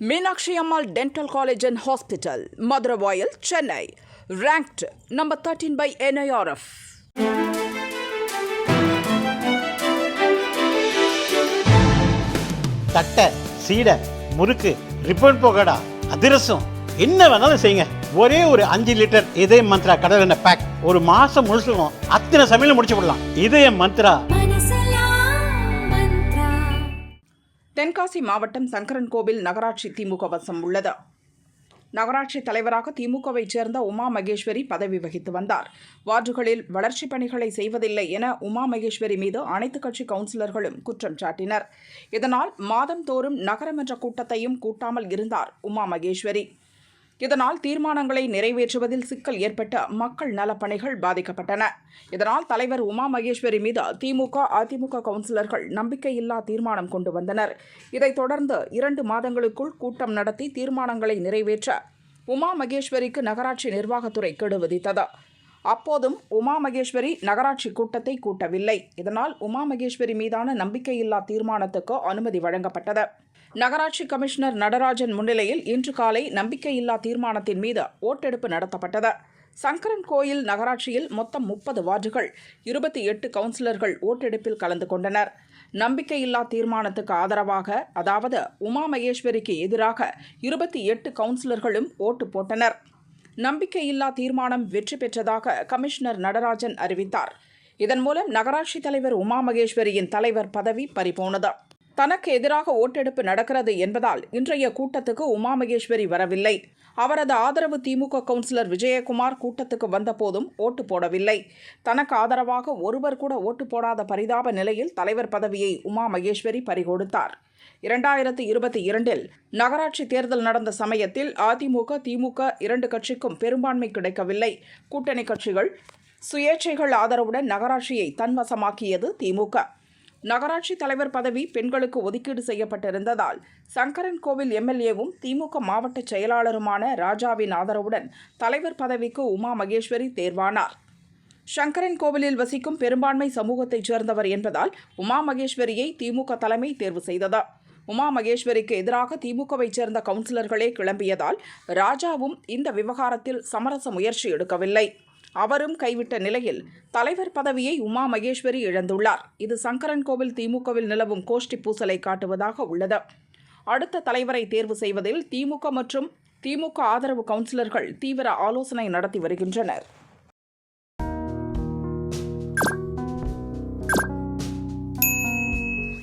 Meenakshi Ammal dental college and hospital Maduravoyal Chennai ranked number thirteen by NIRF thattai seedai murukku ribbon போகடா அதிரசம் என்ன வேணாலும் செய்யுங்க. ஒரே ஒரு அஞ்சு லிட்டர் இதய மந்த்ரா கடல் எண்ணெய் பேக் ஒரு மாசம் முழுசுக்கும் அத்தனை சமையல முடிச்சு விடலாம் இதய மந்த்ரா தென்காசி மாவட்டம் சங்கரன்கோவில் நகராட்சி திமுக வசம் உள்ளது. நகராட்சி தலைவராக திமுகவைச் சேர்ந்த உமா மகேஸ்வரி பதவி வகித்து வந்தார். வார்டுகளில் வளர்ச்சிப் பணிகளை செய்வதில்லை என உமா மகேஸ்வரி மீது அனைத்துக் கட்சி கவுன்சிலர்களும் குற்றம் சாட்டினர். இதனால் மாதந்தோறும் நகரமன்ற கூட்டத்தையும் கூட்டாமல் இருந்தார் உமா மகேஸ்வரி. இதனால் தீர்மானங்களை நிறைவேற்றுவதில் சிக்கல் ஏற்பட்ட மக்கள் நலப்பணிகள் பாதிக்கப்பட்டன. இதனால் தலைவர் உமா மகேஸ்வரி மீது திமுக அதிமுக கவுன்சிலர்கள் நம்பிக்கையில்லா தீர்மானம் கொண்டு வந்தனர். இதைத் தொடர்ந்து இரண்டு மாதங்களுக்குள் கூட்டம் நடத்தி தீர்மானங்களை நிறைவேற்ற உமா மகேஸ்வரிக்கு நகராட்சி நிர்வாகத்துறை கெடு விதித்தது அப்போதும் உமா மகேஸ்வரி நகராட்சி கூட்டத்தை கூட்டவில்லை. இதனால் உமா மகேஸ்வரி மீதான நம்பிக்கையில்லா தீர்மானத்துக்கு அனுமதி வழங்கப்பட்டது. நகராட்சி கமிஷனர் நடராஜன் முன்னிலையில் இன்று காலை நம்பிக்கையில்லா தீர்மானத்தின் மீது ஓட்டெடுப்பு நடத்தப்பட்டது. சங்கரன் கோயில் நகராட்சியில் மொத்தம் முப்பது வார்டுகள் இருபத்தி எட்டு கவுன்சிலர்கள் ஓட்டெடுப்பில் கலந்து கொண்டனர். நம்பிக்கையில்லா தீர்மானத்துக்கு ஆதரவாக அதாவது உமா மகேஸ்வரிக்கு எதிராக இருபத்தி எட்டு கவுன்சிலர்களும் ஓட்டு போட்டனர். நம்பிக்கையில்லா தீர்மானம் வெற்றி பெற்றதாக கமிஷனர் நடராஜன் அறிவித்தார். இதன் மூலம் நகராட்சி தலைவர் உமா மகேஸ்வரியின் தலைவர் பதவி பறிபோனது. தனக்கு எதிராக ஓட்டெடுப்பு நடக்கிறது என்பதால் இன்றைய கூட்டத்துக்கு உமா மகேஸ்வரி வரவில்லை. அவரது ஆதரவு திமுக கவுன்சிலர் விஜயகுமார் கூட்டத்துக்கு வந்தபோதும் ஓட்டு போடவில்லை. தனக்கு ஆதரவாக ஒருவர் கூட ஓட்டு போடாத பரிதாப நிலையில் தலைவர் பதவியை உமா மகேஸ்வரி பறிகொடுத்தார். இரண்டாயிரத்தி இருபத்தி இரண்டில் நகராட்சி தேர்தல் நடந்த சமயத்தில் அதிமுக திமுக இரண்டு கட்சிக்கும் பெரும்பான்மை கிடைக்கவில்லை. கூட்டணி கட்சிகள் சுயேட்சைகள் ஆதரவுடன் நகராட்சியை தன்வசமாக்கியது திமுக. நகராட்சி தலைவர் பதவி பெண்களுக்கு ஒதுக்கீடு செய்யப்பட்டிருந்ததால் சங்கரன் கோவில் எம்எல்ஏவும் திமுக மாவட்ட செயலாளருமான ராஜாவின் ஆதரவுடன் தலைவர் பதவிக்கு உமா மகேஸ்வரி தேர்வானார். சங்கரன் கோவிலில் வசிக்கும் பெரும்பான்மை சமூகத்தைச் சேர்ந்தவர் என்பதால் உமா மகேஸ்வரியை திமுக தலைமை தேர்வு செய்தது உமா மகேஸ்வரிக்கு எதிராக திமுகவைச் சேர்ந்த கவுன்சிலர்களே கிளம்பியதால் ராஜாவும் இந்த விவகாரத்தில் சமரச முயற்சி எடுக்கவில்லை. அவரும் கைவிட்ட நிலையில் தலைவர் பதவியை உமா மகேஸ்வரி இழந்துள்ளார். இது சங்கரன் கோவில் திமுகவில் நிலவும் கோஷ்டி பூசலை காட்டுவதாக உள்ளது. அடுத்த தலைவரை தேர்வு செய்வதில் திமுக மற்றும் திமுக ஆதரவு கவுன்சிலர்கள் தீவிர ஆலோசனை நடத்தி வருகின்றனர்.